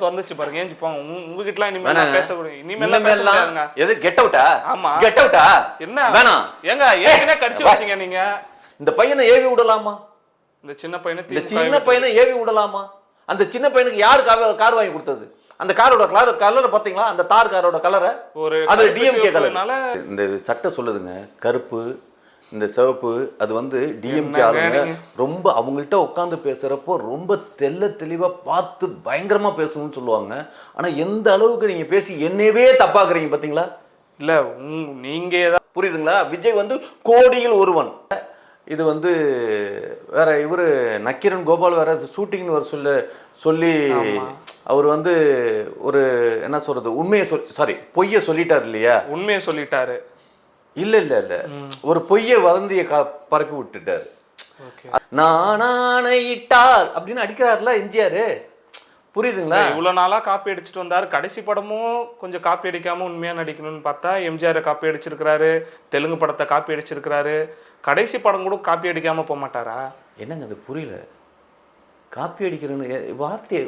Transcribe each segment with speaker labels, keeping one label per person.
Speaker 1: திறந்துச்சு பாருங்க. ஏஞ்சி போங்க. உங்க- உங்ககிட்டலாம் இனிமேல் பேசக்கூடாது. இனிமேல்
Speaker 2: எது? கெட் அவுட்டா
Speaker 1: ஆமா.
Speaker 2: கெட் அவுட்டா
Speaker 1: என்ன?
Speaker 2: வேணாம்.
Speaker 1: ஏங்க ஏற்கனவே கடிச்சு. வச்சீங்க நீங்க.
Speaker 2: இந்த பையனை ஏவி விடலாமா?
Speaker 1: இந்த சின்ன பையனை
Speaker 2: இந்த சின்ன பையனை ஏவி விடலாமா? அந்த சின்ன பையனுக்கு யார் கார் கார் வாங்கி கொடுத்தது? அந்த காரோட கலர் கலரை பார்த்தீங்களா? அந்த தார் காரோட கலரை
Speaker 1: ஒரு
Speaker 2: அது டிஎம்கே கலர்
Speaker 1: சிவப்புனால
Speaker 2: இந்த சட்டை சொல்லுதுங்க கருப்பு இந்த சிவப்பு அது வந்து டிஎம்கே ஆளுங்க? ரொம்ப அவங்கள்ட்ட உட்காந்து பேசுறப்போ ரொம்ப தெள்ள தெளிவா பார்த்து பயங்கரமா பேசணும்னு சொல்லுவாங்க. ஆனா எந்த அளவுக்கு நீங்க பேசி என்னையவே தப்பாக்குறீங்க பாத்தீங்களா?
Speaker 1: இல்ல உங்க நீங்க ஏதாவது
Speaker 2: புரியுதுங்களா? விஜய் வந்து கோடியில் ஒருவன். இது வந்து வேற இவரு நக்கீரன் கோபால் வேற ஷூட்டிங்னு வர சொல்ல சொல்லி அவர் வந்து ஒரு என்ன சொல்றது உண்மையை சொல் சாரி பொய்யை சொல்லிட்டார் இல்லையா?
Speaker 1: உண்மையை சொல்லிட்டாரு.
Speaker 2: இல்ல இல்ல இல்ல. ஒரு பொய்யை வதந்தியை க பரப்பி விட்டுட்டாரு.
Speaker 1: ஓகே.
Speaker 2: நானானையிட்டால் அப்படின்னு அடிக்கிறாருல எம்ஜிஆர். புரியுதுங்களா?
Speaker 1: இவ்வளவு நாளா காப்பி அடிச்சுட்டு வந்தாரு. கடைசி படமும் கொஞ்சம் காப்பி அடிக்காம உண்மையா நடிக்கணும்னு பார்த்தா எம்ஜிஆர் காப்பி அடிச்சிருக்கிறாரு. தெலுங்கு படத்தை காப்பி அடிச்சிருக்கிறாரு. கடைசி படம் கூட காப்பி அடிக்காம போக மாட்டாரா?
Speaker 2: என்னங்க அது புரியல? காப்பி அடிக்கிறேன்னு வார்த்தையை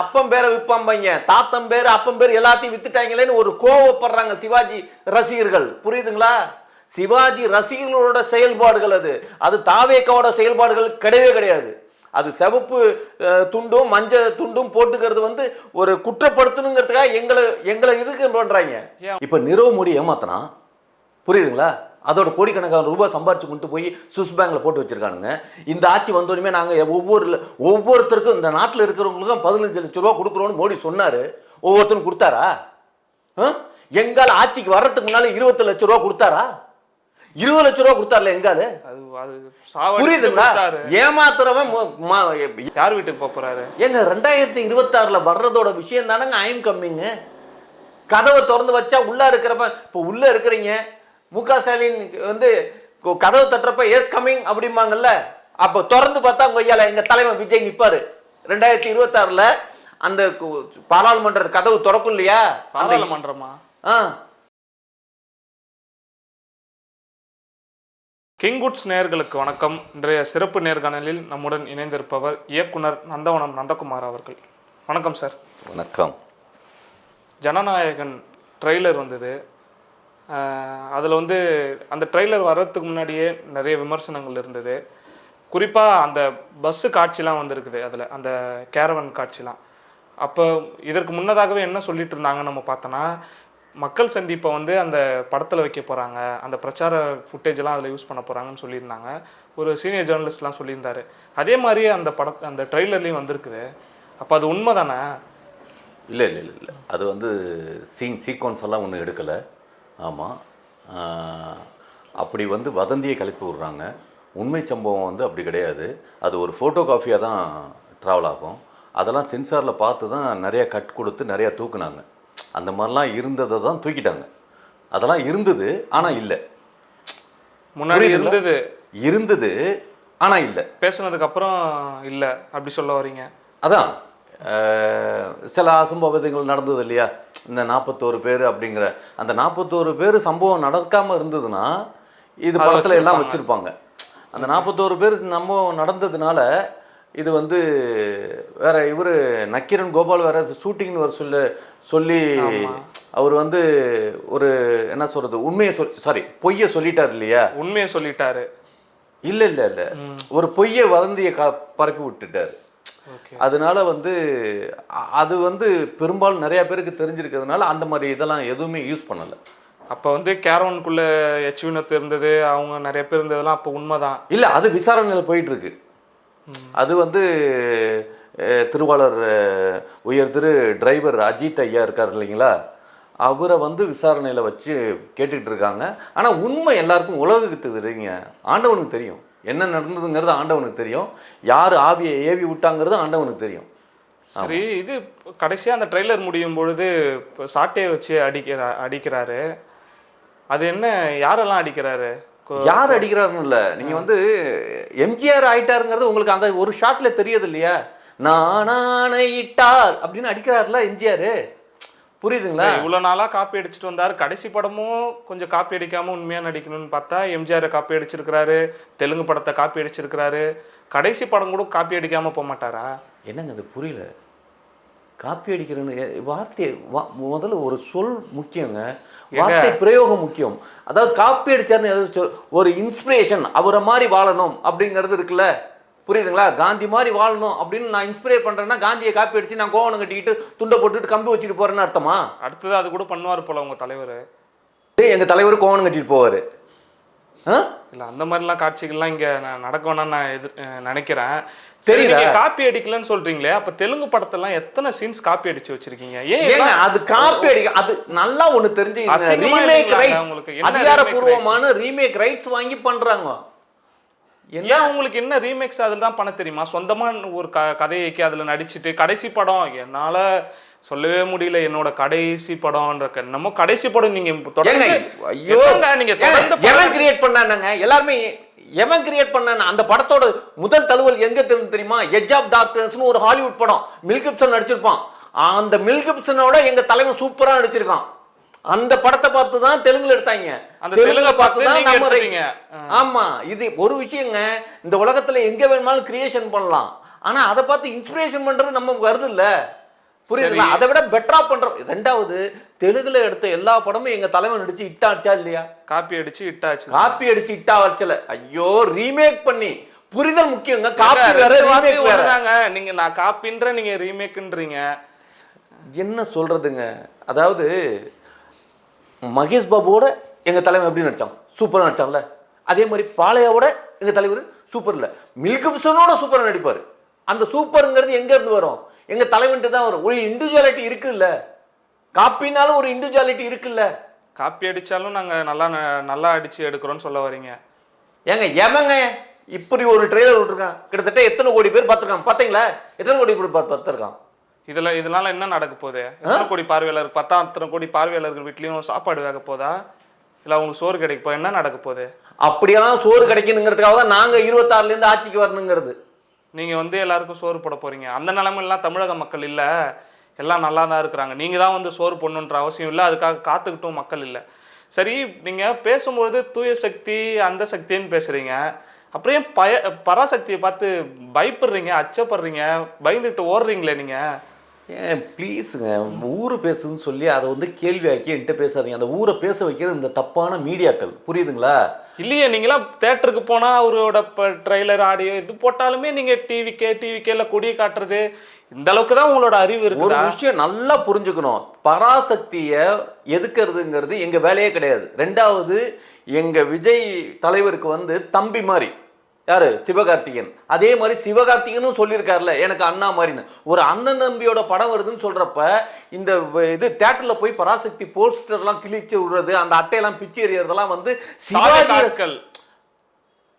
Speaker 2: அப்பன் பேரை விற்பாம்பாங்க தாத்தன் பேர் அப்பன் பேர் எல்லாத்தையும் வித்துட்டாங்களேன்னு ஒரு கோவப்படுறாங்க சிவாஜி ரசிகர்கள். புரியுதுங்களா? சிவாஜி ரசிகர்களோட செயல்பாடுகள் அது. அது தாவேக்காவோட செயல்பாடுகள் கிடையவே கிடையாது. அது சிவப்பு துண்டும் மஞ்சள் துண்டும் போட்டுக்கிறது வந்து ஒரு குற்றப்படுத்தணுங்கிறதுக்காக எங்களை எங்களை இதுக்கு பண்றாங்க.
Speaker 1: ஏன்?
Speaker 2: இப்ப நிரவ மோடி ஏமாத்தனா புரியுதுங்களா? அதோட கோடிக்கணக்கான ரூபாய் சம்பாரிச்சு கொண்டு போய் சுவிஸ் பேங்க்ல போட்டு வச்சிருக்கானுங்க. இந்த ஆட்சி வந்தோடனே நாங்கள் ஒவ்வொரு ஒவ்வொருத்தருக்கும் இந்த நாட்டில் இருக்கிறவங்களுக்கும் பதினஞ்சு லட்ச ரூபா கொடுக்குறோன்னு மோடி சொன்னாரு. ஒவ்வொருத்தரும் கொடுத்தாரா? எங்கால ஆட்சிக்கு வர்றதுக்கு முன்னால இருபத்தி லட்ச ரூபா கொடுத்தாரா? இருபது லட்ச ரூபா கொடுத்தார்ல எங்கால? புரியுதுங்களா. ஏமாத்துறவன்
Speaker 1: யார் வீட்டுக்கு போறாரு?
Speaker 2: ஏங்க ரெண்டாயிரத்தி இருபத்தாறுல வர்றதோட விஷயம் தானங்க ஐம் கம்மிங்க கதவை திறந்து வச்சா உள்ள இருக்கிறப்ப இப்போ உள்ள இருக்கிறீங்க. மு க ஸ்டாலின் வந்து கொ- கதவை தட்டுறப்ப எஸ் கம்மிங் அப்படிம்பாங்கல்ல அப்போ திறந்து பார்த்தா உங்க ஐயால எங்க தலைவன் விஜய் நிப்பாரு. ரெண்டாயிரத்தி இருபத்தாறுல அந்த பாராளுமன்ற கதவு திறக்கும் இல்லையா?
Speaker 1: பாராளுமன்றமா?
Speaker 2: ஆ.
Speaker 1: கிங்குட்ஸ் நேயர்களுக்கு வணக்கம். இன்றைய சிறப்பு நேர்காணலில் நம்முடன் இணைந்திருப்பவர் இயக்குனர் நந்தவனம் நந்தகுமார் அவர்கள். வணக்கம் சார்.
Speaker 2: வணக்கம்.
Speaker 1: ஜனநாயகன் ட்ரெய்லர் வந்தது. அதில் வந்து அந்த ட்ரெய்லர் வர்றதுக்கு முன்னாடியே நிறைய விமர்சனங்கள் இருந்தது. குறிப்பாக அந்த பஸ்ஸு காட்சிலாம் வந்திருக்குது அதில் அந்த கேரவன் காட்சிலாம். அப்போ இதற்கு முன்னதாகவே என்ன சொல்லிட்டு இருந்தாங்க நம்ம பார்த்தோன்னா மக்கள் சந்திப்பை வந்து அந்த படத்தில் வைக்க போகிறாங்க அந்த பிரச்சார ஃபுட்டேஜெல்லாம் அதில் யூஸ் பண்ண போகிறாங்கன்னு சொல்லியிருந்தாங்க. ஒரு சீனியர் ஜேர்னலிஸ்ட்லாம் சொல்லியிருந்தாரு. அதே மாதிரி அந்த பட அந்த ட்ரெய்லர்லேயும் வந்திருக்குது. அப்போ அது உண்மை தானே
Speaker 2: இல்லை இல்லை இல்லை இல்லை. அது வந்து சீன் சீக்வன்ஸ் எல்லாம் ஒன்றும் எடுக்கலை. ஆமாம் அப்படி வந்து வதந்தியை கிளப்பி விட்றாங்க. உண்மை சம்பவம் வந்து அப்படி கிடையாது. அது ஒரு ஃபோட்டோ காஃபியாக தான் ட்ராவல் ஆகும். அதெல்லாம் சென்சாரில் பார்த்து தான் நிறைய கட் கொடுத்து நிறையா தூக்குனாங்க. அந்த மாதிரிலாம் இருந்ததை தான் தூக்கிட்டாங்க. அதெல்லாம் இருந்தது ஆனால் இல்லை.
Speaker 1: முன்னாடி? இருந்தது.
Speaker 2: இருந்தது ஆனால் இல்லை.
Speaker 1: பேசுனதுக்கு அப்புறம் இல்லை. அப்படி சொல்ல வரீங்க.
Speaker 2: அதான். சில அசம்பாவிதங்கள் நடந்தது இல்லையா? இந்த நாற்பத்தோரு பேர் அப்படிங்கிற அந்த நாற்பத்தோரு பேர் சம்பவம் நடக்காம இருந்ததுன்னா இது படத்துல எல்லாம்
Speaker 1: வச்சிருப்பாங்க.
Speaker 2: அந்த நாற்பத்தோரு பேர் சம்பவம் நடந்ததுனால இது வந்து வேற இவர் நக்கீரன் கோபால் வேற ஷூட்டிங்னு வர சொல்ல சொல்லி அவர் வந்து ஒரு என்ன சொல்றது உண்மையை சொல் சாரி பொய்யை சொல்லிட்டார் இல்லையா?
Speaker 1: உண்மையை சொல்லிட்டாரு.
Speaker 2: இல்ல இல்ல இல்ல. ஒரு பொய்யை வதந்தியை க பரப்பி விட்டுட்டார். அதனால வந்து அது வந்து பெரும்பாலும் நிறைய பேருக்கு தெரிஞ்சிருக்கிறதுனால அந்த மாதிரி இதெல்லாம் எதுவுமே யூஸ் பண்ணல.
Speaker 1: அப்போ வந்து கேரவனுக்குள்ள எச் வினத்து இருந்தது அவங்க நிறைய பேர் இருந்ததெல்லாம் அப்போ உண்மைதான்.
Speaker 2: இல்ல அது விசாரணையில் போயிட்டு இருக்கு அது வந்து திருவாளர் உயர் திரு டிரைவர் அஜித் ஐயா இருக்கார் இல்லைங்களா? அவரை வந்து விசாரணையில வச்சு கேட்டுக்கிட்டு இருக்காங்க. ஆனா உண்மை எல்லாருக்கும் உலகுக்கு தெரியுங்க. ஆண்டவனுக்கு தெரியும். என்ன நடந்ததுங்கிறது ஆண்டவனுக்கு தெரியும். யார் ஆவியை ஏவி விட்டாங்கிறது ஆண்டவனுக்கு தெரியும்.
Speaker 1: சரி இது கடைசியா அந்த ட்ரெய்லர் முடியும் பொழுது இப்போ சாட்டையை வச்சு அடிக்கிறா அடிக்கிறாரு. அது என்ன யாரெல்லாம் அடிக்கிறாரு?
Speaker 2: யார் அடிக்கிறாருன்னு இல்ல. நீங்க வந்து எம்ஜிஆர் ஆயிட்டாருங்கிறது உங்களுக்கு அந்த ஒரு ஷாட்ல தெரியுது இல்லையா? நானானையிட்டார் அப்படின்னு அடிக்கிறாருல எம்ஜிஆர். புரியுதுங்களா?
Speaker 1: இவ்வளவு நாளா காப்பி அடிச்சுட்டு வந்தாரு. கடைசி படமும் கொஞ்சம் காப்பி அடிக்காம உண்மையா நடிக்கணும்னு பார்த்தா எம்ஜிஆர் காப்பி அடிச்சிருக்கிறாரு தெலுங்கு படத்தை காப்பி அடிச்சிருக்கிறாரு. கடைசி படம் கூட காப்பி அடிக்காம போக மாட்டாரா?
Speaker 2: என்னங்க அது புரியல? காப்பி அடிக்கிறேன்னு வார்த்தை முதல்ல ஒரு சொல் முக்கியங்க. வார்த்தை பிரயோகம் முக்கியம். அதாவது காப்பி அடிச்சாருன்னு ஒரு இன்ஸ்பிரேஷன் அவரை மாதிரி வாழணும் அப்படிங்கிறது இருக்குல்ல? புரியுதுங்களா? காந்தி மாதிரி வாழணும் அப்படின்னு நான் இன்ஸ்பிரேட் பண்றேன்னா காந்தியை காப்பி அடிச்சு நான் கோவணம் கட்டிக்கிட்டு துண்டை போட்டுட்டு கம்பி வச்சுட்டு போறேன்னு அர்த்தமா?
Speaker 1: அடுத்தது அது கூட பண்ணுவார் போல உங்க தலைவர்.
Speaker 2: எங்க தலைவர் கோவணம் கட்டிட்டு போவாரு. ஆ?
Speaker 1: இல்ல அந்த மாதிரிலாம் காட்சிகள்லாம் இங்க ந- நடக்க வேணாம்னு நான் எதிர் நினைக்கிறேன். சரி காப்பி அடிக்கலன்னு சொல்றீங்களே அப்ப தெலுங்கு படத்தெல்லாம் எத்தனை சீன்ஸ் காப்பி அடிச்சு வச்சிருக்கீங்க? ஏன்
Speaker 2: அது காப்பி அடிக்க அது நல்லா ஒண்ணு
Speaker 1: அசிங்கமா
Speaker 2: ரீமேக் ரைட்ஸ் அதிகாரப்பூர்வமான ரீமேக் ரைட்ஸ் வாங்கி பண்றாங்க. என்ன?
Speaker 1: உங்களுக்கு என்ன ரீமேக்ஸ் அதில் தான் பண்ண தெரியுமா? சொந்தமா ஒரு க கதையைக்கு அதில் நடிச்சிட்டு கடைசி படம். என்னால சொல்லவே முடியல என்னோட கடைசி படம்ன்ற என்னமோ கடைசி படம் நீங்க இப்ப தொடர்ந்து
Speaker 2: ஏங்க ஐயோ
Speaker 1: என்னங்க நீங்க தொடர்ந்து
Speaker 2: எவன் கிரியேட் பண்ணானுங்க? எல்லாருமே எவன் கிரியேட் பண்ணான அந்த படத்தோட முதல் தழுவல் எங்க தெரியும் தெரியுமா? எஜ் ஆஃப் டாக்டர்ஸ்னு ஒரு ஹாலிவுட் படம். மில் கிப்சன் நடிச்சிருப்பான். அந்த மில் கிப்சனோட எங்க தலைவன் சூப்பரா நடிச்சிருக்கான். அந்த படத்தை பார்த்து தான் தெலுங்குல எடுத்தாங்க.
Speaker 1: அந்த தெலுங்கை பார்த்து
Speaker 2: தான் நம்ம. ஆமா இது ஒரு விஷயங்க இந்த உலகத்துல எங்க வேணுமாலும் கிரியேஷன் பண்ணலாம். ஆனா அதை பார்த்து இன்ஸ்பிரேஷன் பண்றது நம்ம வருது இல்ல. புரியுதுங்களா? அதை விட பெட்டரா பண்றோம் ரெண்டாவது தெலுங்குல எடுத்த எல்லா படமும் எங்க தலைவன் நடிச்சு இட்டாச்சா இல்லையா?
Speaker 1: காப்பி அடிச்சு இட்டாச்சு
Speaker 2: காப்பி அடிச்சு இட்டா வச்சல ஐயோ ரீமேக் பண்ணி. புரிதல் முக்கியங்க. காப்பி வேற ரீமேக்.
Speaker 1: நீங்க நான் காப்பின்ற நீங்க ரீமேக்ன்றீங்க
Speaker 2: என்ன சொல்றதுங்க? அதாவது மகேஷ் பாபுவோட எங்க தலைவன் எப்படி நடிச்சான்? சூப்பரா நடிச்சான்ல. அதே மாதிரி பாளையாவோட எங்க தலைவர் சூப்பர் இல்ல. மில்கிப்சனோட சூப்பரா நடிப்பாரு. அந்த சூப்பருங்கிறது எங்க இருந்து வரும்? எங்க தலைவன்ட்டு தான் வரும். ஒரு இண்டிவிஜுவாலிட்டி இருக்குல்ல. காப்பினாலும் ஒரு இண்டிவிஜுவாலிட்டி இருக்குல்ல.
Speaker 1: காப்பி அடிச்சாலும் நாங்க நல்லா நல்லா அடிச்சு எடுக்கிறோம்னு சொல்ல வரீங்க.
Speaker 2: ஏங்க எவங்க இப்படி ஒரு ட்ரெய்லர் விட்டுருக்கான். கிட்டத்தட்ட எத்தனை கோடி பேர் பார்த்துருக்கான். பார்த்தீங்களா? எத்தனை கோடி பேர் பார்த்து பார்த்துருக்கான்?
Speaker 1: இதுல இதனால என்ன நடக்க போகுது? எத்தனை கோடி பார்வையாளர் பத்தாயிரம் கோடி பார்வையாளர்கள் வீட்லயும் சாப்பாடு வேக போதா? இல்ல அவங்களுக்கு சோறு கிடைக்க என்ன நடக்க போகுது?
Speaker 2: அப்படியெல்லாம் சோறு கிடைக்கணுங்கிறதுக்காக தான் நாங்க இருபத்தாறுல இருந்து ஆட்சிக்கு வரணுங்கிறது.
Speaker 1: நீங்க வந்து எல்லாருக்கும் சோறு போட போறீங்க. அந்த நிலைமையெல்லாம் தமிழக மக்கள் இல்ல. எல்லாம் நல்லா தான் இருக்கிறாங்க. நீங்க தான் வந்து சோறு போடணுன்ற அவசியம் இல்லை. அதுக்காக காத்துக்கிட்டும் மக்கள் இல்லை. சரி நீங்க பேசும்பொழுது தூய சக்தி அந்த சக்தின்னு பேசுறீங்க. அப்புறம் ஏன் பய பராசக்தியை பார்த்து பயப்படுறீங்க அச்சப்படுறீங்க பயந்துட்டு ஓடுறீங்களே நீங்க?
Speaker 2: ஏன் ப்ளீஸுங்க ஊரு பேசுதுன்னு சொல்லி அதை வந்து கேள்வி ஆக்கி என்கிட்ட பேசாதீங்க. அந்த ஊரை பேச வைக்கிறது இந்த தப்பான மீடியாக்கள் புரியுதுங்களா?
Speaker 1: இல்லையே நீங்களாம் தேட்டருக்கு போனா அவரோட ட்ரெய்லர் ஆடியோ இது போட்டாலுமே நீங்க டிவிக்கே டிவிக்கேல கொடியை காட்டுறது இந்த அளவுக்கு தான் உங்களோட அறிவு
Speaker 2: ஒரு
Speaker 1: இருக்குதா
Speaker 2: விஷயம் நல்லா புரிஞ்சுக்கணும். பராசக்தியை எதுக்குறதுங்கிறது எங்க வேலையே கிடையாது. ரெண்டாவது எங்க விஜய் தலைவருக்கு வந்து தம்பி மாதிரி. யாரு? சிவகார்த்திகேயன். அதே மாதிரி சிவகார்த்திகனும் சொல்லியிருக்காருல்ல எனக்கு அண்ணா மாதிரின்னு ஒரு அண்ணன் தம்பியோட படம் வருதுன்னு சொல்றப்ப இந்த இது தேட்டர்ல போய் பராசக்தி போஸ்டர்லாம் கிழிச்சு விடுறது அந்த அட்டையெல்லாம் பிச்சு எறியறதெல்லாம் வந்து சிவாஜி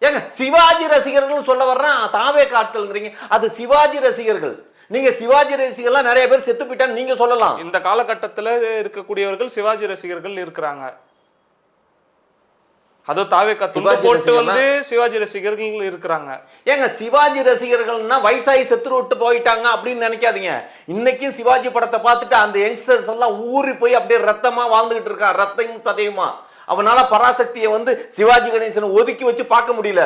Speaker 2: ஏங்க சிவாஜி ரசிகர்கள் சொல்ல வர்றேன் தாவே காட்கள்ங்கிறீங்க அது சிவாஜி ரசிகர்கள். நீங்க சிவாஜி ரசிகர்லாம் நிறைய பேர் செத்து போயிட்டான்னு நீங்க சொல்லலாம்.
Speaker 1: இந்த காலகட்டத்துல இருக்கக்கூடியவர்கள் சிவாஜி ரசிகர்கள் இருக்கிறாங்க. அதோ தாவேக்கா துண்டு போட்டு? வந்து சிவாஜி ரசிகர்கள் இருக்கிறாங்க.
Speaker 2: ஏங்க சிவாஜி ரசிகர்கள்னா வயசாகி செத்து விட்டு போயிட்டாங்க அப்படின்னு நினைக்காதீங்க. இன்னைக்கும் சிவாஜி படத்தை பார்த்துட்டு அந்த யங்ஸ்டர்ஸ் எல்லாம் ஊறி போய் அப்படியே ரத்தமா வாழ்ந்துகிட்டு இருக்கா ரத்தமும் சதையுமா? அவனால பராசக்தியை வந்து சிவாஜி கணேசனை ஒதுக்கி வச்சு பார்க்க முடியல.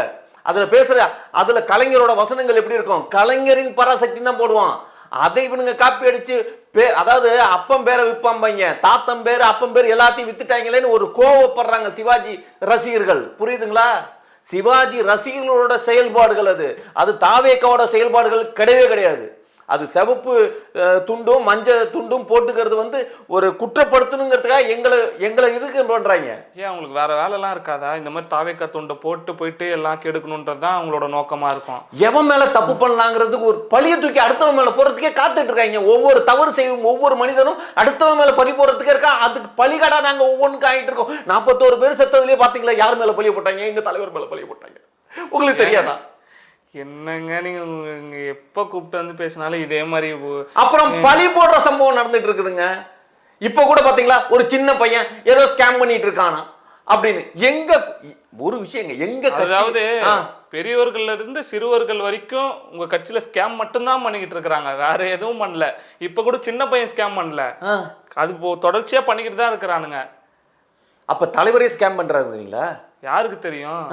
Speaker 2: அதுல பேசுற அதுல கலைஞரோட வசனங்கள் எப்படி இருக்கும்? கலைஞரின் பராசக்தி தான் போடுவான். அதை இவனுங்க காப்பி அடிச்சு பே அதாவது அப்பம் பேரை விற்பாம்பாங்க தாத்தம் பேர் அப்பம் பேர் எல்லாத்தையும் வித்துட்டாங்களேன்னு ஒரு கோவப்படுறாங்க சிவாஜி ரசிகர்கள். புரியுதுங்களா? சிவாஜி ரசிகர்களோட செயல்பாடுகள் அது. அது தாவேக்காவோட செயல்பாடுகள் கிடையவே கிடையாது. அது சிவப்பு துண்டும் மஞ்சள் துண்டும் போட்டுக்கிறது வந்து ஒரு குற்றப்படுத்தணுங்கிறதுக்காக எங்களை எங்களை இதுக்கு பண்றாங்க?
Speaker 1: ஏன் அவங்களுக்கு வேற வேலைலாம் இருக்காதா? இந்த மாதிரி தாவேக்கா துண்டை போட்டு போயிட்டு எல்லாம் கெடுக்கணுன்றது தான் அவங்களோட நோக்கமா இருக்கும்.
Speaker 2: எவன் மேல தப்பு பண்ணலாங்கிறதுக்கு ஒரு பழிய தூக்கி அடுத்தவன் மேல போறதுக்கே காத்துட்டு இருக்காங்க. ஒவ்வொரு தவறு செய்யும் ஒவ்வொரு மனிதனும் அடுத்தவன் மேல பழி போறதுக்கே இருக்கா? அதுக்கு பழிகடா நாங்க ஒவ்வொன்றுக்கு ஆகிட்டு இருக்கோம். நாற்பத்தோரு பேர் செத்ததுலயே பாத்தீங்களா? யார் மேல பழிய போட்டாங்க? எங்க தலைவர் மேல பழிய போட்டாங்க? உங்களுக்கு தெரியாதா?
Speaker 1: என்னங்க நீங்க இங்க எப்ப கூப்பிட்டு வந்து பேசினாலும் இதே மாதிரி
Speaker 2: அப்புறம் பழி போடுற சம்பவம் நடந்துட்டு இருக்குதுங்க இப்ப கூட பாத்தீங்களா? ஒரு சின்ன பையன் ஏதோ ஸ்கேம் பண்ணிட்டு இருக்கானா அப்படின்னு எங்க ஒரு விஷயங்க எங்க
Speaker 1: அதாவது. பெரியவர்கள்ல இருந்து சிறுவர்கள் வரைக்கும் உங்க கட்சியில ஸ்கேம் மட்டும்தான் பண்ணிக்கிட்டு இருக்கிறாங்க வேற எதுவும் பண்ணல. இப்ப கூட சின்ன பையன் ஸ்கேம் பண்ணல. அது தொடர்ச்சியா பண்ணிக்கிட்டு தான் இருக்கிறானுங்க.
Speaker 2: அப்ப தலைவரே ஸ்கேம் பண்றாருங்களா
Speaker 1: யாருக்கு தெரியும்?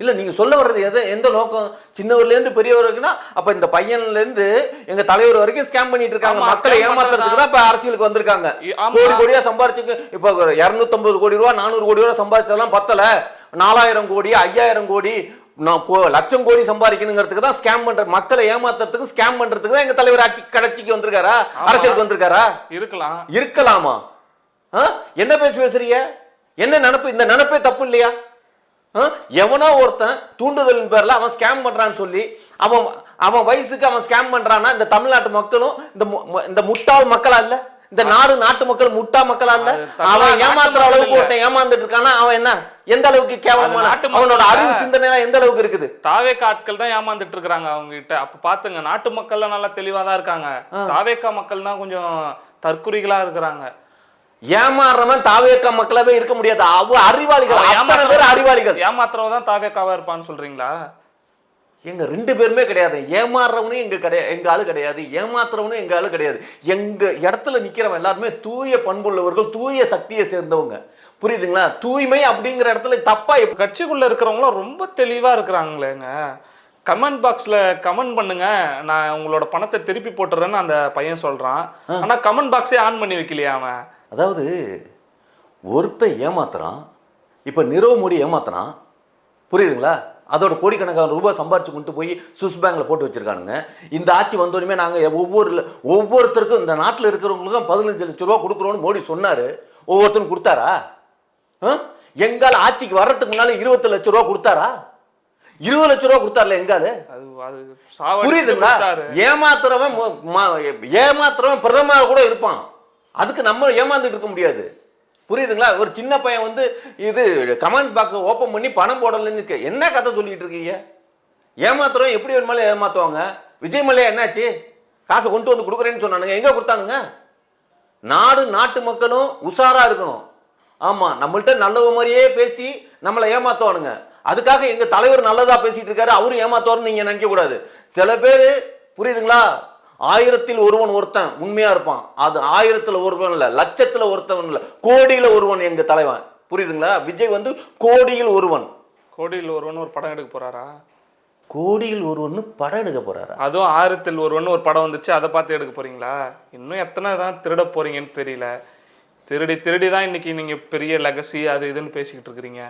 Speaker 2: இல்ல நீங்க சொல்ல வர்றது எது எந்த நோக்கம்? சின்னவர்ல இருந்து பெரியவர் வரைக்கும்னா அப்ப இந்த பையன்ல இருந்து எங்க தலைவர் வரைக்கும் ஸ்கேம் பண்ணிட்டு இருக்காங்க. மக்களை ஏமாத்துறதுக்கு தான் இப்ப அரசியலுக்கு வந்திருக்காங்க. கோடி கோடியா சம்பாரிச்சுக்கு இப்ப இருநூத்தம்பது கோடி ரூபா நானூறு கோடி ரூபா சம்பாதிச்சதெல்லாம் பத்தல. நாலாயிரம் கோடி ஐயாயிரம் கோடி நான் கோ- லட்சம் கோடி சம்பாதிக்கணுங்கிறதுக்கு தான் ஸ்கேம் பண்ற மக்களை ஏமாத்துறதுக்கு ஸ்கேம் பண்றதுக்கு தான் எங்க தலைவர் ஆட்சி கட்சிக்கு வந்திருக்காரா? அரசியலுக்கு வந்திருக்காரா?
Speaker 1: இருக்கலாம்.
Speaker 2: இருக்கலாமா? என்ன பேச்சு பேசுறீங்க? என்ன நினப்பு இந்த நினப்பே தப்பு இல்லையா? எவனோ ஒருத்தன் தூண்டுதலின் பேர்ல அவன் ஸ்கேம் பண்றான்னு சொல்லி அவன் அவன் வயசுக்கு அவன் ஸ்கேம் பண்றான்னா இந்த தமிழ்நாட்டு மக்களும் இந்த இந்த முட்டாள் மக்களா இல்ல? இந்த நாடு நாட்டு மக்கள் முட்டா மக்களா இல்ல? அவன் ஏமாத்துற அளவுக்கு. ஒருத்தன் ஏமாந்துட்டு இருக்கானா அவன் என்ன? எந்த அளவுக்கு கேவலமான அவனோட. அறிவு சிந்தனை எந்த அளவுக்கு இருக்குது?
Speaker 1: தாவேக்கா ஆட்கள் தான் ஏமாந்துட்டு இருக்காங்க அவங்க கிட்ட அப்ப பாத்துங்க நாட்டு மக்கள்லாம் நல்லா தெளிவா தான் இருக்காங்க. தாவேக்கா மக்கள் தான் கொஞ்சம் தற்குறிகளா இருக்கிறாங்க.
Speaker 2: ஏமாறுறவன் தாவேக்க மக்களாவே இருக்க முடியாது. அவ அறிவாளிகள் அத்தனை பேர் அறிவாளிகள்.
Speaker 1: ஏமாத்துறவ தான் தாவேக்காவா இருப்பான்னு சொல்றீங்களா?
Speaker 2: எங்க ரெண்டு பேருமே கிடையாது. ஏமாறுறவனும் எங்க கிடையாது எங்க ஆளு கிடையாது. ஏமாத்துறவனும் எங்க ஆளு கிடையாது. எங்க இடத்துல நிக்கிறவன் எல்லாருமே தூய பண்புள்ளவர்கள் தூய சக்தியை சேர்ந்தவங்க. புரியுதுங்களா? தூய்மை அப்படிங்கிற இடத்துல தப்பா எப்ப-
Speaker 1: கட்சிக்குள்ள இருக்கிறவங்களும் ரொம்ப தெளிவா இருக்கிறாங்களேங்க. கமெண்ட் பாக்ஸ்ல கமெண்ட் பண்ணுங்க. நான் உங்களோட பணத்தை திருப்பி போட்டுறேன்னு அந்த பையன் சொல்றான். ஆனா கமெண்ட் பாக்ஸே ஆன் பண்ணி வைக்கலையா அவன்?
Speaker 2: அதாவது ஒருத்தன் ஏமாத்துறான் இப்ப நிரவ் மோடி ஏமாத்துறான். புரியுதுங்களா? அதோட கோடிக்கணக்கான ரூபாய் சம்பாரிச்சு கொண்டு போய் சுவிஸ் பேங்க்ல போட்டு வச்சிருக்கானுங்க. இந்த ஆட்சி வந்தோடனே நாங்க ஒவ்வொரு ஒவ்வொருத்தருக்கும் இந்த நாட்டில் இருக்கிறவங்களுக்கும் பதினஞ்சு லட்சம் ரூபா கொடுக்குறோம்னு மோடி சொன்னாரு. ஒவ்வொருத்தரும் கொடுத்தாரா? எங்கால ஆட்சிக்கு வர்றதுக்கு முன்னால இருபத்தி லட்சம் ரூபா கொடுத்தாரா? இருபது லட்சம் ரூபா கொடுத்தார்ல எங்கால? புரியுதுங்களா. ஏமாத்துறவன் ஏமாத்துறவன் பிரதமர் கூட இருப்பான். அதுக்கு நம்ம ஏமாந்துட்டு இருக்க முடியாது. புரியுதுங்களா? ஒரு சின்ன பையன் வந்து இது கமெண்ட்ஸ் பாக்ஸை ஓப்பன் பண்ணி பணம் போடலன்னு என்ன கதை சொல்லிட்டு இருக்கீங்க? ஏமாத்துறோம் எப்படி வேணுமாலும் ஏமாத்துவாங்க? விஜய் மல்லையா என்னாச்சு? காசை கொண்டு வந்து கொடுக்குறேன்னு சொன்னானுங்க. எங்க கொடுத்தானுங்க? நாடு நாட்டு மக்களும் உஷாரா இருக்கணும். ஆமா நம்மள்ட்ட நல்லவ மாதிரியே பேசி நம்மளை ஏமாத்துவானுங்க. அதுக்காக எங்க தலைவர் நல்லதா பேசிட்டு இருக்காரு அவரும் ஏமாத்துவாருன்னு நீங்க நினைக்க கூடாது. சில பேர் புரியுதுங்களா? ஆயிரத்தில் ஒருவன் ஒருத்தன் உண்மையா இருப்பான். அது ஆயிரத்துல ஒருவன் இல்ல லட்சத்துல ஒருத்தவன் இல்ல கோடியில ஒருவன் எங்க தலைவன். புரியுதுங்களா? விஜய் வந்து கோடியில் ஒருவன்.
Speaker 1: கோடியில் ஒருவன் ஒரு படம் எடுக்க போறாரா?
Speaker 2: கோடியில் ஒருவன் படம் எடுக்க போறாரா?
Speaker 1: அதுவும் ஆயிரத்தில் ஒருவன் ஒரு படம் வந்துச்சு அதை பார்த்து எடுக்க போறீங்களா? இன்னும் எத்தனை தான் திருட போறீங்கன்னு தெரியல. திருடி திருடி தான் இன்னைக்கு நீங்க பெரிய லெகசி அது இதுன்னு பேசிக்கிட்டு இருக்கிறீங்க.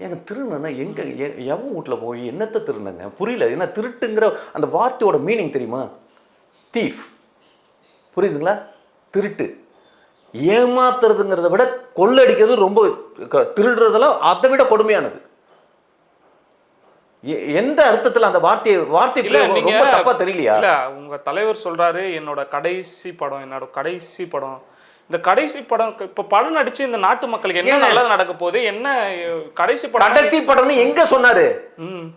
Speaker 2: ஏங்க திருடுனா எங்க எ- எவன் வீட்டில் போய் என்னத்தை திருடுனங்க? புரியல என்ன திருட்டுங்கிற அந்த வார்த்தையோட மீனிங் தெரியுமா? தீஃப். புரியுதுங்களா? திருட்டு. ஏமாத்துறதுங்கிறத விட கொள்ளடிக்கிறது ரொம்ப திருடுறதெல்லாம் அதை விட கொடுமையானது. எந்த அர்த்தத்துல அந்த வார்த்தையை வார்த்தை ரொம்ப தப்பா தெரியலையா?
Speaker 1: இல்ல உங்க தலைவர் சொல்றாரு என்னோட கடைசி படம் என்னோட கடைசி படம். இந்த கடைசி படம் இப்ப படம் நடிச்சு இந்த நாட்டு மக்களுக்கு என்ன? நல்லது நடக்க போகுது? என்ன கடைசி படம்
Speaker 2: கடைசி படம்னு எங்க சொன்னாரு?
Speaker 1: ம்.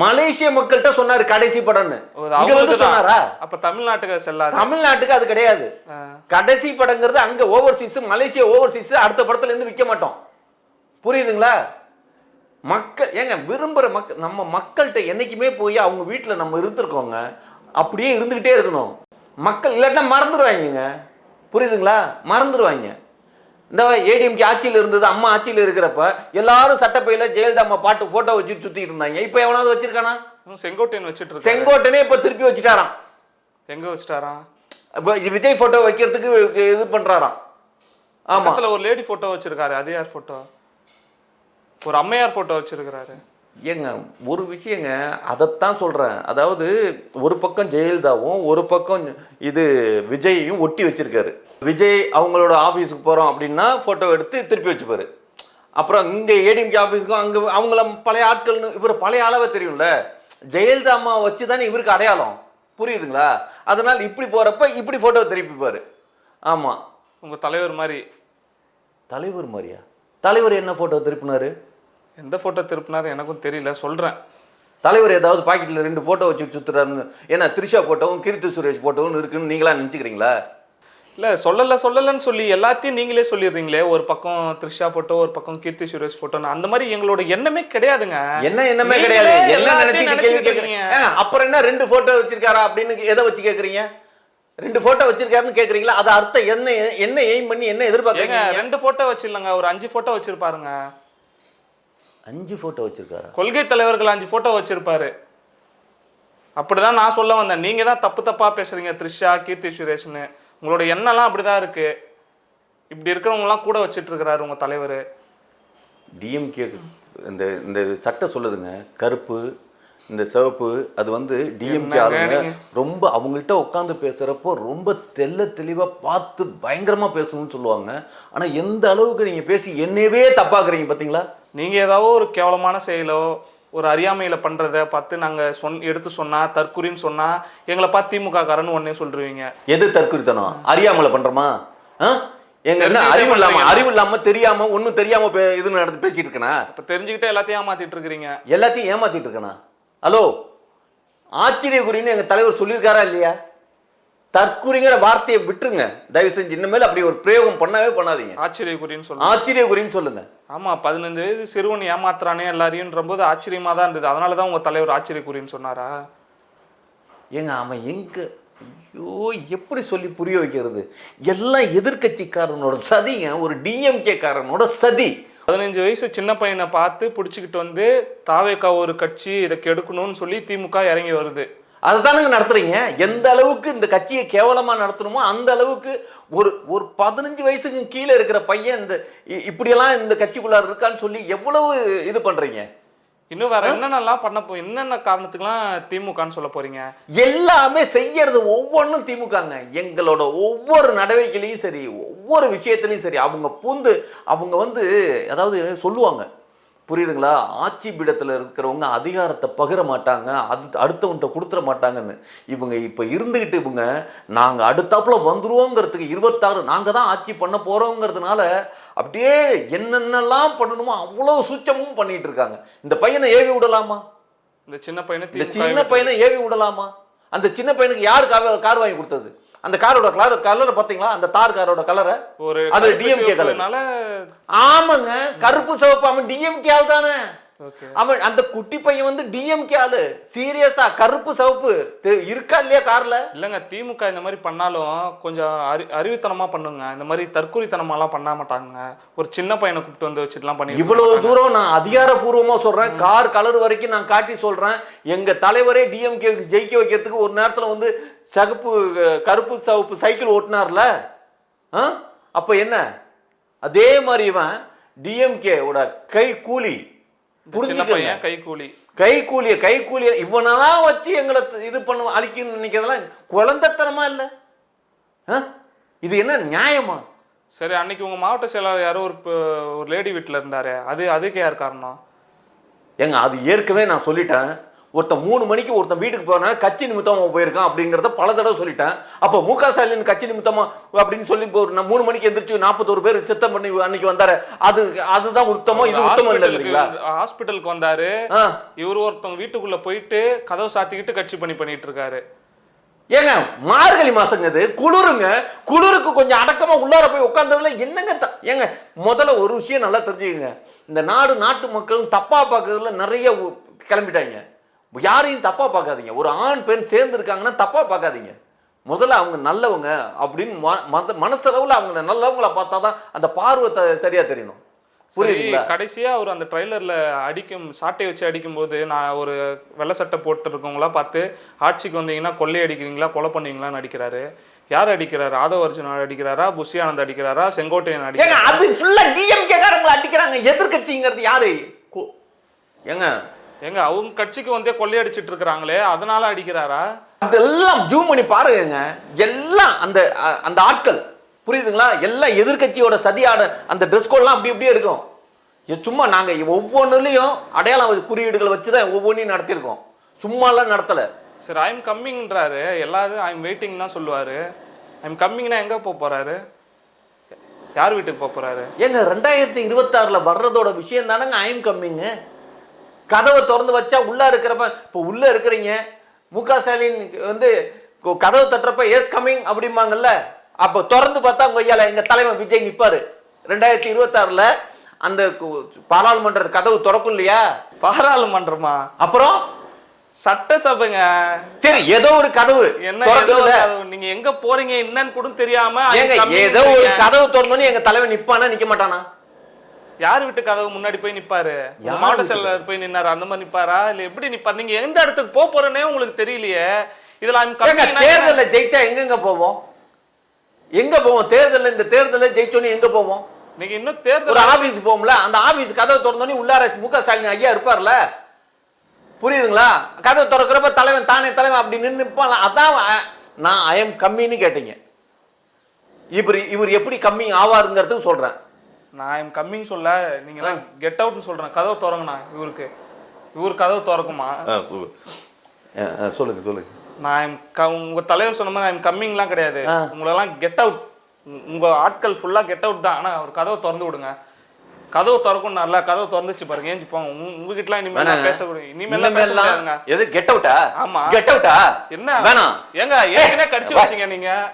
Speaker 2: மலேசிய மக்கள்கிட்ட சொன்னாரு கடைசி படம்னு. இங்க வந்து. சொன்னாரா?
Speaker 1: அப்ப தமிழ்நாட்டுக்கு செல்லாது.
Speaker 2: தமிழ்நாட்டுக்கு அது கிடையாது. கடைசி படங்கிறது அங்க ஓவர்சீஸ் மலேசியா ஓவர்சீஸ் அடுத்த படத்துல இருந்து விற்க மாட்டோம். புரியுதுங்களா? மக்கள் ஏங்க விரும்புற மக்கள் நம்ம மக்கள்கிட்ட என்னைக்குமே போய் அவங்க வீட்டில் நம்ம இருந்திருக்கோங்க. அப்படியே இருந்துக்கிட்டே இருக்கணும். மக்கள் இல்லாட்டினா மறந்துடுவாங்கங்க. புரியுதுங்களா? மறந்துடுவாங்க. இந்த ஏடிஎம்கே ஆட்சியில் இருந்தது அம்மா ஆட்சியில் இருக்கிறப்ப எல்லாரும் சட்டப்பையில் ஜெயலலிதா அம்மா பாட்டு ஃபோட்டோ வச்சுட்டு சுற்றிட்டு இருந்தாங்க. இப்போ எவனாவது வச்சிருக்கானா?
Speaker 1: செங்கோட்டையன் வச்சுட்டு
Speaker 2: செங்கோட்டனே இப்போ திருப்பி வச்சுட்டாராம்.
Speaker 1: எங்க வச்சுட்டாராம்
Speaker 2: விஜய் போட்டோ வைக்கிறதுக்கு இது பண்றாராம். ஆமா.
Speaker 1: பக்கத்துல ஒரு லேடி போட்டோ வச்சிருக்காரு. அது யார் போட்டோ ஒரு அம்மையார் போட்டோ வச்சிருக்காரு
Speaker 2: ஏங்க ஒரு விஷயங்க அதைத்தான் சொல்றேன். அதாவது ஒரு பக்கம் ஜெயலலிதாவும் ஒரு பக்கம் இது விஜயையும் ஒட்டி வச்சிருக்காரு. விஜய் அவங்களோட ஆஃபீஸுக்கு போறோம் அப்படின்னா போட்டோ எடுத்து திருப்பி வச்சுப்பாரு. அப்புறம் இங்க ஏடிஎம்கே ஆஃபீஸுக்கும் அங்க அவங்கள பழைய ஆட்கள்னு இவர் பழைய ஆளாவே தெரியும்ல. ஜெயலலிதா அம்மா வச்சு தானே இவருக்கு அடையாளம். புரியுதுங்களா? அதனால் இப்படி போறப்ப இப்படி போட்டோ திருப்பிப்பாரு. ஆமா.
Speaker 1: உங்க தலைவர் மாதிரி.
Speaker 2: தலைவர் மாதிரியா? தலைவர் என்ன போட்டோ திருப்பினாரு?
Speaker 1: எந்த போட்டோ திருப்பினாரு எனக்கும் தெரியல சொல்றேன்.
Speaker 2: தலைவர் ஏதாவது பாக்கெட்ல ரெண்டு போட்டோ வச்சு சுத்துறாருன்னு ஏன்னா த்ரிஷா போட்டோவும் கீர்த்தி சுரேஷ் போட்டோவும் இருக்குன்னு நீங்களா நினைச்சுக்கிறீங்களா?
Speaker 1: இல்ல சொல்லல சொல்லலன்னு சொல்லி எல்லாத்தையும் நீங்களே சொல்லிடுறீங்களே. ஒரு பக்கம் த்ரிஷா போட்டோ ஒரு பக்கம் கீர்த்தி சுரேஷ் போட்டோன்னு அந்த மாதிரி எங்களோட எண்ணமே கிடையாதுங்க.
Speaker 2: என்ன
Speaker 1: நீங்களே
Speaker 2: கிடையாது.
Speaker 1: எல்லாத்தையும்
Speaker 2: நினைச்சுட்டு கேள்வி கேட்குறீங்க. அப்புறம் என்ன ரெண்டு போட்டோ வச்சிருக்காரா அப்படின்னு எதை வச்சு கேக்குறீங்க? ரெண்டு போட்டோ வச்சிருக்காருன்னு கேக்குறீங்களா? அது அர்த்தம் என்ன என்ன எய்ம் பண்ணி என்ன எதிர்பார்க்கறீங்க?
Speaker 1: ரெண்டு போட்டோ வச்சிடலங்க. ஒரு அஞ்சு போட்டோ வச்சிருப்பாருங்க.
Speaker 2: அஞ்சு போட்டோ வச்சிருக்காரா?
Speaker 1: கொள்கை தலைவர்கள் அஞ்சு போட்டோ வச்சிருப்பாரு. அப்படிதான் நான் சொல்ல வந்தேன். நீங்க தான் தப்பு தப்பா பேசுறீங்க த்ரிஷா கீர்த்தி சுரேஷ்னு. உங்களோட எண்ணெல்லாம் அப்படிதான் இருக்கு. இப்படி இருக்கிறவங்கலாம் கூட வச்சிட்டு இருக்கிறாரு உங்க தலைவர்.
Speaker 2: டிஎம்கே இந்த இந்த சட்டை சொல்லுதுங்க கருப்பு இந்த சிவப்பு அது வந்து டிஎம்கே ஆளுங்க ரொம்ப அவங்கள்ட்ட உட்காந்து பேசுகிறப்போ ரொம்ப தெள்ள தெளிவாக பார்த்து பயங்கரமாக பேசணும்னு சொல்லுவாங்க. ஆனால் எந்த அளவுக்கு நீங்கள் பேசி என்னையவே தப்பாக்குறீங்க பார்த்தீங்களா
Speaker 1: நீங்க ஏதாவது ஒரு கேவலமான செயலோ ஒரு அறியாமையில பண்றத பார்த்து நாங்க சொன் எடுத்து சொன்னா தற்குறின்னு சொன்னா எங்களை பார்த்து திமுக காரன்னு உடனே சொல்றீங்க
Speaker 2: எது தற்குறித்தனம்? அறியாமல பண்றோமா? ஆ? எங்க என்ன அறிவு இல்லாம. அறிவு இல்லாம தெரியாம ஒன்றும் தெரியாம பே- இது நடந்து பேசிட்டு இருக்கனா
Speaker 1: இப்ப தெரிஞ்சுக்கிட்டே எல்லாத்தையும் ஏமாத்திட்டு இருக்கிறீங்க.
Speaker 2: எல்லாத்தையும் ஏமாத்திட்டு இருக்கனா? ஹலோ? ஆச்சரிய குறின்னு எங்க தலைவர் சொல்லியிருக்காரா இல்லையா? தற்குறிங்கிற வார்த்தையை விட்டுருங்க. தயவு செஞ்சு இனிமேல் அப்படி ஒரு பிரயோகம் பண்ணவே பண்ணாதீங்க.
Speaker 1: ஆச்சரியக்குறின்னு சொல்லுங்க.
Speaker 2: ஆச்சரிய குறின்னு சொல்லுங்க.
Speaker 1: ஆமா பதினஞ்சு வயது சிறுவன் ஏமாத்துறானே எல்லாரையும்ன்ற போது ஆச்சரியமா தான் இருந்தது. அதனால தான் உங்க தலைவர் ஆச்சரியக்குறின்னு சொன்னாரா?
Speaker 2: ஏங்க அவன் எங்க? ஐயோ எப்படி சொல்லி புரிய வைக்கிறது? எல்லாம் எதிர்க்கட்சிக்காரனோட சதிங்க ஒரு டிஎம்கே காரனோட சதி.
Speaker 1: பதினஞ்சு வயசு சின்ன பையனை பார்த்து பிடிச்சிக்கிட்டு வந்து தாவேக்கா ஒரு கட்சி இதை கெடுக்கணும்னு சொல்லி திமுக இறங்கி வருது.
Speaker 2: அதை தானுங்க நடத்துறீங்க. எந்த அளவுக்கு இந்த கட்சியை கேவலமா நடத்தணுமோ அந்த அளவுக்கு ஒரு ஒரு பதினஞ்சு வயசுக்கு கீழே இருக்கிற பையன் இந்த இப்படியெல்லாம் இந்த கட்சிக்குள்ளார இருக்கான்னு சொல்லி எவ்வளவு இது பண்றீங்க?
Speaker 1: இன்னும் வேற என்னென்னலாம் பண்ண போ என்னென்ன காரணத்துக்குலாம் திமுகன்னு சொல்ல போறீங்க?
Speaker 2: எல்லாமே செய்யறது ஒவ்வொன்றும் திமுகங்க. எங்களோட ஒவ்வொரு நடவடிக்கையிலையும் சரி ஒவ்வொரு விஷயத்துலையும் சரி அவங்க பூந்து அவங்க வந்து அதாவது சொல்லுவாங்க புரியுதுங்களா? ஆட்சி பீடத்தில் இருக்கிறவங்க அதிகாரத்தை பகிர மாட்டாங்க அது அடுத்தவன்கிட்ட கொடுத்துட மாட்டாங்கன்னு. இவங்க இப்போ இருந்துக்கிட்டு இவங்க நாங்கள் அடுத்தாப்புல வந்துருவோங்கிறதுக்கு இருபத்தாறு நாங்கள் தான் ஆட்சி பண்ண போகிறோங்கிறதுனால அப்படியே என்னென்னலாம் பண்ணணுமோ அவ்வளோ சூச்சமும் பண்ணிட்டு இருக்காங்க. இந்த பையனை ஏவி விடலாமா?
Speaker 1: இந்த சின்ன பையனை
Speaker 2: இந்த சின்ன பையனை ஏவி விடலாமா? அந்த சின்ன பையனுக்கு யார் கார் வாங்கி கொடுத்தது? அந்த காரோட கலர் கலரை பார்த்தீங்களா அந்த தார் காரோட கலரை
Speaker 1: ஒரு
Speaker 2: அது
Speaker 1: கருப்பு
Speaker 2: DMK கலர்.
Speaker 1: சிவப்புனால
Speaker 2: ஆமாங்க கருப்பு சிவப்பு அவன் டிஎம்கே ஆள் தானே அவன் அந்த குட்டி பையன் வந்து டிஎம்கே ஆளு. சீரியஸா கருப்பு சிவப்பு? இருக்கா இல்லையா கார்ல?
Speaker 1: இல்லைங்க திமுக இந்த மாதிரி பண்ணாலும் கொஞ்சம் அறி அறிவுத்தனமா பண்ணுங்க. இந்த மாதிரி தற்கொலைத்தனமாலாம் பண்ண மாட்டாங்க ஒரு சின்ன பையனை கூப்பிட்டு வந்து வச்சுட்டுலாம் பண்ணி
Speaker 2: இவ்வளவு தூரம் நான் அதிகாரப்பூர்வமா சொல்றேன். கார் கலர் வரைக்கும் நான் காட்டி சொல்றேன். எங்க தலைவரே டிஎம்கே ஜெயிக்க வைக்கிறதுக்கு ஒரு நேரத்துல வந்து சகப்பு கருப்பு சிவப்பு சைக்கிள் ஓட்டினார்ல? அப்ப என்ன? அதே மாதிரி இவன் டிஎம்கே ஓட கை கூலி. புரிஞ்சுக்கங்க.
Speaker 1: பையன் கை கூலி
Speaker 2: கை கூலிய கை கூலிய இவனெல்லாம் வச்சு எங்களை இது பண்ண அழிக்கணும்னு நினைக்கிறதெல்லாம் குழந்தைத்தனமா இல்லை? இது என்ன நியாயமா?
Speaker 1: சரி அன்னைக்கு உங்க மாவட்ட செயலாளர் யாரோ ஒரு ஒரு லேடி வீட்டில் இருந்தாரு அது அதுக்கு யார் காரணம்?
Speaker 2: ஏங்க அது ஏற்கனவே நான் சொல்லிட்டேன். ஒருத்தன் மூணு மணிக்கு ஒருத்தன் வீட்டுக்கு போனா கட்சி நிமித்தமா போயிருக்கான் அப்படிங்கிறத பல தடவை சொல்லிட்டேன். அப்போ மு க ஸ்டாலின் கட்சி நிமித்தமா அப்படின்னு சொல்லி ஒரு மூணு மணிக்கு எந்திரிச்சு நாற்பத்தோரு பேர் சித்தம் பண்ணி அன்னைக்கு வந்தாரு. அது அதுதான் உத்தமம். இது உத்தமம் இல்லை இல்லைங்களா?
Speaker 1: ஹாஸ்பிட்டலுக்கு வந்தாரு. இவரு ஒருத்தவங்க வீட்டுக்குள்ள போயிட்டு கதவை சாத்திக்கிட்டு கட்சி பண்ணி பண்ணிட்டு இருக்காரு.
Speaker 2: ஏங்க மார்கழி மாசங்க இது. குளிருங்க. குளிருக்கு கொஞ்சம் அடக்கமா உள்ளார போய் உட்கார்ந்ததுல என்னங்க ஏங்க முதல்ல ஒரு விஷயம் நல்லா தெரிஞ்சுக்கங்க. இந்த நாடு நாட்டு மக்களும் தப்பா பார்க்கறதுல நிறைய கிளம்பிட்டாங்க. யாரையும் தப்பா பார்க்காதீங்க. ஒரு ஆண் பெண் சேர்ந்து இருக்காங்கன்னா தப்பா பார்க்காதீங்க. முதல்ல அவங்க நல்லவங்க அப்படின்னு மனசளவுல அவங்க நல்லவங்கள பார்த்தா தான் அந்த பார்வை த- சரியா தெரியணும்.
Speaker 1: சரி
Speaker 2: புரியுதுங்களா?
Speaker 1: கடைசியா அவர் அந்த ட்ரைலர்ல அடிக்கும் சாட்டை வச்சு அடிக்கும்போது நான் ஒரு வெள்ளை சட்டை போட்டு இருக்கவங்களா பார்த்து ஆட்சிக்கு வந்தீங்கன்னா கொள்ளை அடிக்கிறீங்களா கொலை பண்ணுவீங்களான்னு அடிக்கிறாரு. யார் அடிக்கிறாரு? ஆதவ அர்ஜுன் அடிக்கிறாரா? புஷி ஆனந்த் அடிக்கிறாரா? செங்கோட்டையன் அடிக்கிறாரா?
Speaker 2: அது ஃபுல்லா டிஎம்கே காரங்களை அடிக்கிறாங்க. எதிர்க்கட்சிங்கிறது யாரு? ஏங்க
Speaker 1: ஏங்க அவங்க கட்சிக்கு வந்தே கொள்ளையடிச்சிட்டு இருக்கிறாங்களே அதனால அடிக்கிறாரா?
Speaker 2: அதெல்லாம் ஜூம் பண்ணி பாருங்க எல்லாம் அந்த அந்த ஆட்கள். புரியுதுங்களா? எல்லாம் எதிர்க்கட்சியோட சதியாட அந்த ட்ரெஸ் கோட்லாம் அப்படி அப்படியே இருக்கும். சும்மா நாங்க ஒவ்வொன்றுலையும் அடையாளம் குறியீடுகளை வச்சு தான் ஒவ்வொன்றையும் நடத்தியிருக்கோம். சும்மாலாம் நடத்தலை.
Speaker 1: சரி ஐம் கம்மிங்ன்றாரு எல்லாரும் ஐம் வெயிட்டிங் தான் சொல்லுவாரு. ஐம் கம்மிங்னா எங்க போக போறாரு? யார் வீட்டுக்கு போக போறாரு?
Speaker 2: ஏங்க ரெண்டாயிரத்தி இருபத்தாறுல வர்றதோட விஷயம் தானங்க ஐம் கம்மிங்க கதவை திறந்து வச்சா உள்ள இருக்கிறப்ப இப்போ உள்ள இருக்கிறீங்க. மு க ஸ்டாலின் வந்து கதவை தட்டுறப்ப எஸ் கம்மிங் அப்படிம்பாங்கல்ல. அப்போ திறந்து பார்த்தா உங்க ஐயால எங்க தலைவன் விஜய் நிப்பாரு. ரெண்டாயிரத்தி இருபத்தாறுல அந்த பாராளுமன்ற கதவு திறக்கும் இல்லையா?
Speaker 1: பாராளுமன்றமா?
Speaker 2: அப்புறம்?
Speaker 1: சட்டசபைங்க.
Speaker 2: சரி ஏதோ ஒரு கதவு
Speaker 1: என்ன நீங்க எங்க போறீங்க என்னன்னு கூட தெரியாம
Speaker 2: ஏதோ ஒரு. கதவு திறந்தோன்னு எங்க தலைவன் நிப்பானா நிக்க மாட்டானா?
Speaker 1: யார் வீட்டு கதவு முன்னாடி போய் நிப்பாரு? மாவட்ட
Speaker 2: வீட்டு
Speaker 1: செயலாளர் போய் நின்னாரு? அந்த மாதிரி நிப்பாரா? இல்ல எப்படி நிப்பாரு? நீங்க எந்த இடத்துக்கு போக போறேனே உங்களுக்கு தெரியலையே. இதுல
Speaker 2: தேர்தல்ல ஜெயிச்சா எங்கெங்க போவோம்? எங்க போவோம்? தேர்தல்ல இந்த தேர்தல்ல ஜெயிச்சோன்னு எங்க போவோம்?
Speaker 1: நீங்க இன்னும் தேர்தல்
Speaker 2: ஆபீஸ் போகும்ல அந்த ஆபீஸ் கதவை திறந்தோடனே உள்ளார மு க ஸ்டாலின் ஐயா இருப்பார்ல? புரியுதுங்களா? கதவை திறக்கிறப்ப தலைவன் தானே தலைவன் அப்படி நின்று நிற்பான் அதான் நான் ஐஎம் கம்மின்னு கேட்டீங்க. இவர் இவர் எப்படி கம்மி ஆவாருங்கிறதுக்கு சொல்றேன்.
Speaker 1: நான் எம் கம்மிங் சொல்ல நீங்க எல்லாம் கெட் அவுட்னு சொல்றேன். கதவு திறங்கண்ணா இவருக்கு. இவர் கதவு திறக்குமா?
Speaker 2: சொல்லுங்க சொல்லுங்க.
Speaker 1: நான் எம் க- உங்க தலைவர் சொன்ன மாதிரி எம் கம்மிங்லாம் கிடையாது. உங்களெல்லாம் கெட் அவுட் உங்க ஆட்கள் ஃபுல்லா கெட் அவுட் தான். ஆனா அவர் கதவை திறந்து விடுங்க. கதவு திறக்கும் நல்லா கதவு திறந்துச்சு பாருங்க ஏஞ்சி போங்க. உங்க- உங்ககிட்டலாம் இனிமேல் இனிமேல் பேச முடியாதுங்க
Speaker 2: எது கெட் அவுட்டா
Speaker 1: ஆமா.
Speaker 2: கெட் அவுட்டா
Speaker 1: என்ன?
Speaker 2: வேணாம்.
Speaker 1: ஏங்க ஏற்கனவே கடிச்சு வச்சீங்க நீங்க.